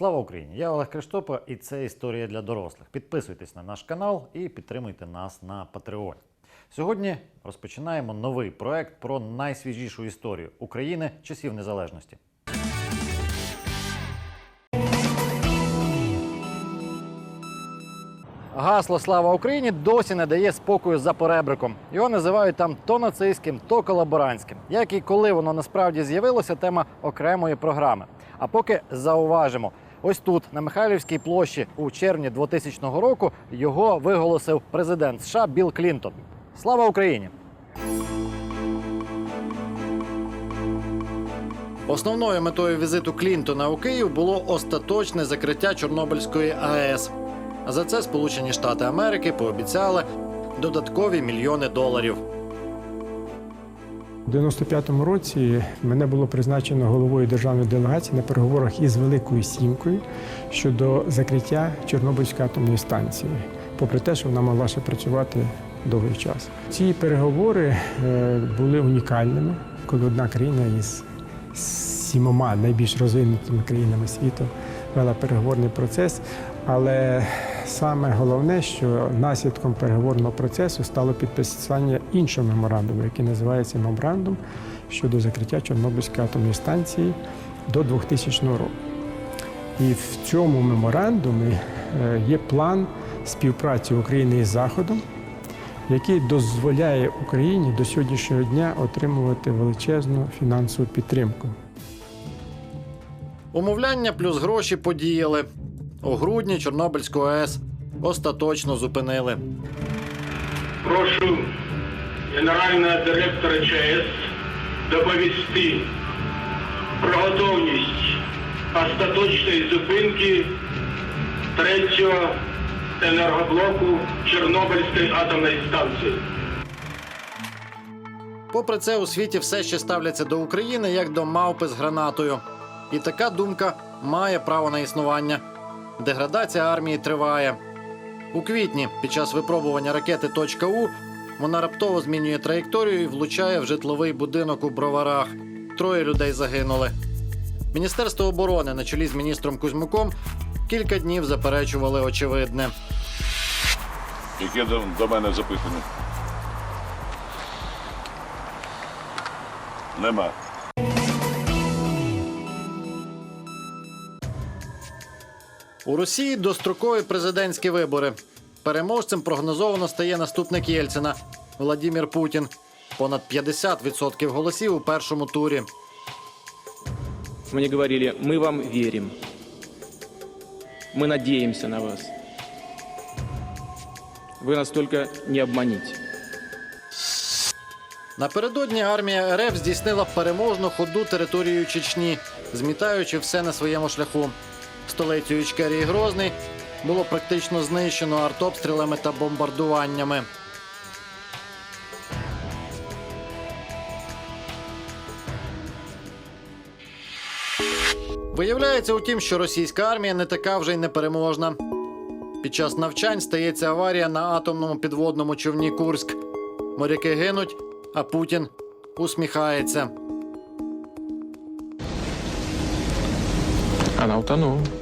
Слава Україні! Я Олег Криштопа, і це історія для дорослих. Підписуйтесь на наш канал і підтримуйте нас на Патреоні. Сьогодні розпочинаємо новий проект про найсвіжішу історію України часів незалежності. Гасло Слава Україні досі не дає спокою за поребриком. Його називають там то нацистським, то колаборантським. Як і коли воно насправді з'явилося, тема окремої програми. А поки зауважимо, ось тут, на Михайлівській площі, у червні 2000 року, його виголосив президент США Білл Клінтон. Слава Україні! Основною метою візиту Клінтона у Київ було остаточне закриття Чорнобильської АЕС. А за це Сполучені Штати Америки пообіцяли додаткові мільйони доларів. У 95-му році мене було призначено головою державної делегації на переговорах із Великою Сімкою щодо закриття Чорнобильської атомної станції, попри те, що вона могла ще працювати довгий час. Ці переговори е, були унікальними, коли одна країна із сімома найбільш розвинутими країнами світу вела переговорний процес. Але саме головне, що наслідком переговорного процесу стало підписання іншого меморандуму, який називається меморандум щодо закриття Чорнобильської атомної станції до 2000 року. І в цьому меморандумі е, є план співпраці України із Заходом, який дозволяє Україні до сьогоднішнього дня отримувати величезну фінансову підтримку. Умовляння плюс гроші подіяли. У грудні Чорнобильську АЕС остаточно зупинили. Прошу генерального директора ЧАЕС доповісти про готовність остаточної зупинки третього енергоблоку Чорнобильської атомної станції. Попри це, у світі все ще ставляться до України як до мавпи з гранатою. І така думка має право на існування. Деградація армії триває. У квітні, під час випробування ракети «Точка У», вона раптово змінює траєкторію і влучає в житловий будинок у броварах. Троє людей загинули. Міністерство оборони на чолі з міністром Кузьмуком кілька днів заперечували очевидне. Яке до, до мене запитання? Нема. У Росії дострокові президентські вибори. Переможцем прогнозовано стає наступник Єльцина Владімір Путін. Понад 50% голосів у першому турі. Мне говорили, мы вам верим. Мы надеемся на вас. Вы нас только не обманите. Напередодні армія РФ здійснила переможну ходу територією Чечні, змітаючи все на своєму шляху. Столицю Ічкерії Грозний було практично знищено артобстрілами та бомбардуваннями. Виявляється, утім, що російська армія не така вже й непереможна. Під час навчань стається аварія на атомному підводному човні Курськ. Моряки гинуть, а Путін усміхається. Она утонула.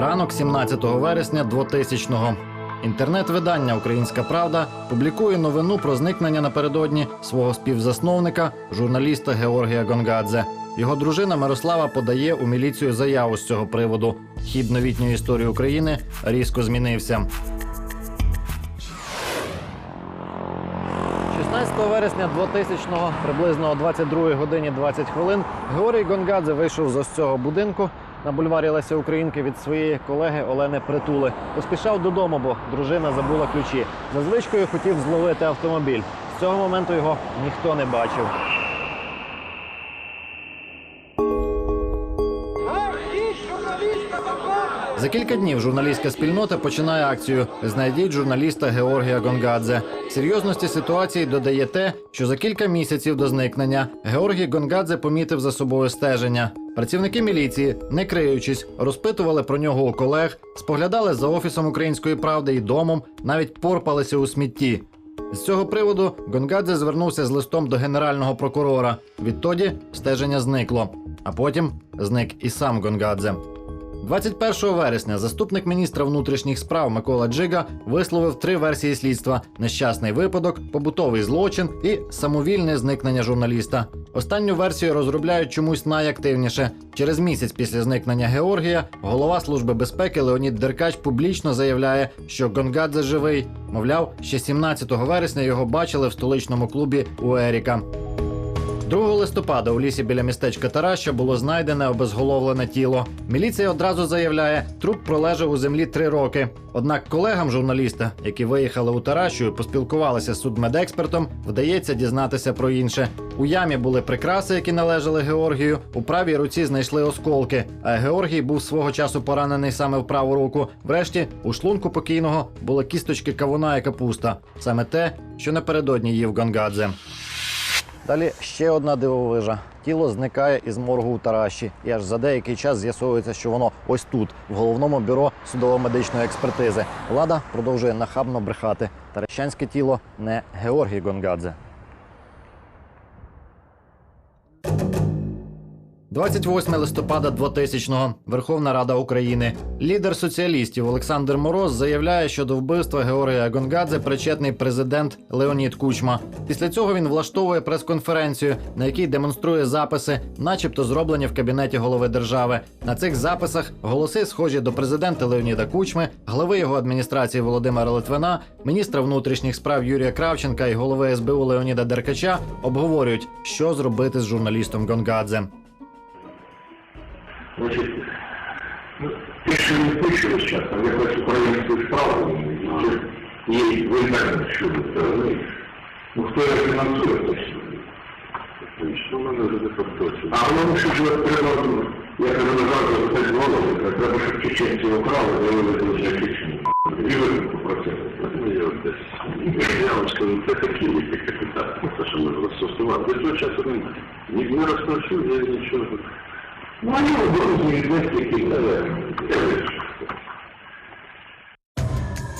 Ранок 17 вересня 2000-го. Інтернет-видання Українська Правда публікує новину про зникнення напередодні свого співзасновника, журналіста Георгія Гонгадзе. Його дружина Мирослава подає у міліцію заяву з цього приводу. Хід новітньої історії України різко змінився. 16 вересня 2000-го, приблизно о 22 годині 20 хвилин, Георгій Гонгадзе вийшов з ось цього будинку на бульварі Леся Українки від своєї колеги Олени Притули. Поспішав додому, бо дружина забула ключі. За звичкою хотів зловити автомобіль. З цього моменту його ніхто не бачив. За кілька днів журналістська спільнота починає акцію Знайдіть журналіста Георгія Гонгадзе. Серйозності ситуації додає те, що за кілька місяців до зникнення Георгій Гонгадзе помітив за собою стеження. Працівники міліції, не криючись, розпитували про нього у колег, споглядали за офісом української правди і домом, навіть порпалися у смітті. З цього приводу Гонгадзе звернувся з листом до генерального прокурора. Відтоді стеження зникло, а потім зник і сам Гонгадзе. 21 вересня заступник міністра внутрішніх справ Микола Джига висловив три версії слідства: нещасний випадок, побутовий злочин і самовільне зникнення журналіста. Останню версію розробляють чомусь найактивніше. Через місяць після зникнення Георгія голова служби безпеки Леонід Деркач публічно заявляє, що Гонгадзе живий. Мовляв, ще 17 вересня його бачили в столичному клубі у Еріка. 2 листопада у лісі біля містечка Тараща було знайдене обезголовлене тіло. Міліція одразу заявляє, труп пролежав у землі три роки. Однак колегам журналіста, які виїхали у Таращу і поспілкувалися з судмедекспертом, вдається дізнатися про інше. У ямі були прикраси, які належали Георгію. У правій руці знайшли осколки. А Георгій був свого часу поранений саме в праву руку. Врешті у шлунку покійного були кісточки кавуна і капуста. Саме те, що напередодні їв Гонгадзе. Далі ще одна дивовижа. Тіло зникає із моргу у Тараші, і аж за деякий час з'ясовується, що воно ось тут, в головному бюро судово-медичної експертизи. Влада продовжує нахабно брехати. Таращанське тіло не Георгій Гонгадзе. 28 листопада 2000-го. Верховна Рада України. Лідер соціалістів Олександр Мороз заявляє, що до вбивства Георгія Гонгадзе причетний президент Леонід Кучма. Після цього він влаштовує прес-конференцію, на якій демонструє записи, начебто зроблені в кабінеті голови держави. На цих записах голоси схожі до президента Леоніда Кучми, глави його адміністрації Володимира Литвина, міністра внутрішніх справ Юрія Кравченка і голови СБУ Леоніда Деркача обговорюють, що зробити з журналістом Гонгадзе. Значит, ну, ты же не слышал сейчас, там якось українською справою, є в інтернет щодо цього. ну, Ну, хто його фінансує, точно. Що в мене вже не точно. А воно що ж треба, ну, я кажу, назад, за голову, треба, щоб чеченці украли, заявили дуже Чечні. І ви про це. Ну, я я вам скажу, це такі ліки капітал. Ну, те, що ми розсостували. До цього часу немає. Ні, не розповсюджує нічого. Ну, оборудую відвести, які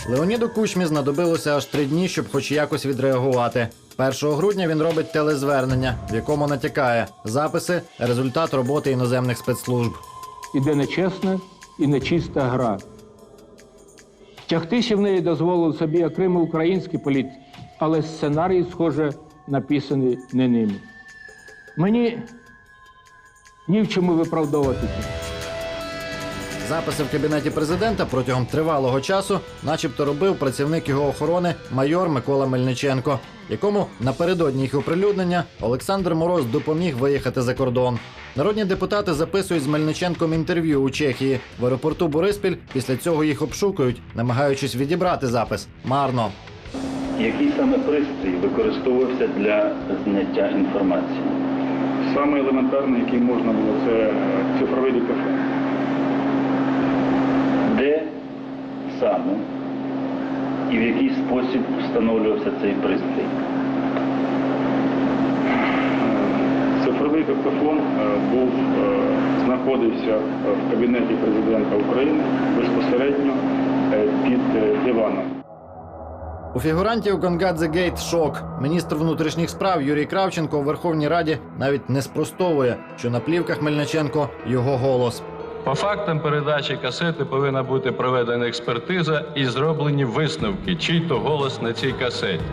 Леоніду Кучмі знадобилося аж три дні, щоб хоч якось відреагувати. 1 грудня він робить телезвернення, в якому натякає записи, результат роботи іноземних спецслужб. іде нечесна і нечиста гра. Тягтися в неї дозволив собі окремий український політик, але сценарій, схоже, написаний не ними. Мені ні в чому виправдовуватися. Записи в кабінеті президента протягом тривалого часу, начебто, робив працівник його охорони майор Микола Мельниченко, якому напередодні їх оприлюднення Олександр Мороз допоміг виїхати за кордон. Народні депутати записують з Мельниченком інтерв'ю у Чехії в аеропорту Бориспіль. Після цього їх обшукують, намагаючись відібрати запис. Марно. Який саме пристрій використовувався для зняття інформації? Саме елементарний, який можна було, це цифровий диктофон. Де саме і в який спосіб встановлювався цей пристрій? Цифровий диктофон е, був, е, знаходився в кабінеті президента України безпосередньо е, під диваном. У фігурантів Гонгадзе Гейт шок. Міністр внутрішніх справ Юрій Кравченко у Верховній Раді навіть не спростовує, що на плівках Мельниченко його голос. По фактам передачі касети повинна бути проведена експертиза і зроблені висновки, чий то голос на цій касеті.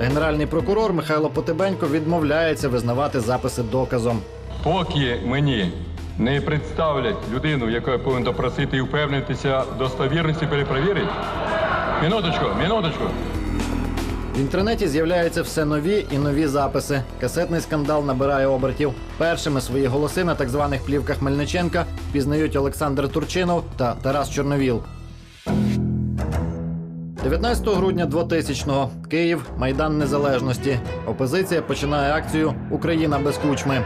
Генеральний прокурор Михайло Потебенько відмовляється визнавати записи доказом. Поки мені не представлять людину, яка я повинен допросити і впевнитися в достовірності перепровірить. Минуточку, минуточку. В інтернеті з'являються все нові і нові записи. Касетний скандал набирає обертів. Першими свої голоси на так званих плівках Мельниченка пізнають Олександр Турчинов та Тарас Чорновіл. 19 грудня 2000-го. Київ, Майдан Незалежності. Опозиція починає акцію Україна без кучми.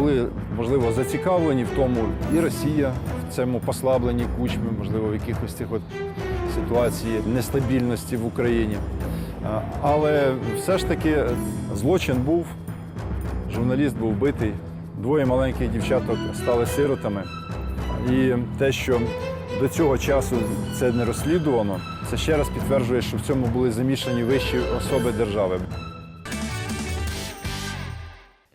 Були можливо зацікавлені в тому і Росія в цьому послабленні кучми, можливо, в якихось тих от ситуації нестабільності в Україні. Але все ж таки злочин був, журналіст був вбитий, Двоє маленьких дівчаток стали сиротами. І те, що до цього часу це не розслідувано, це ще раз підтверджує, що в цьому були замішані вищі особи держави.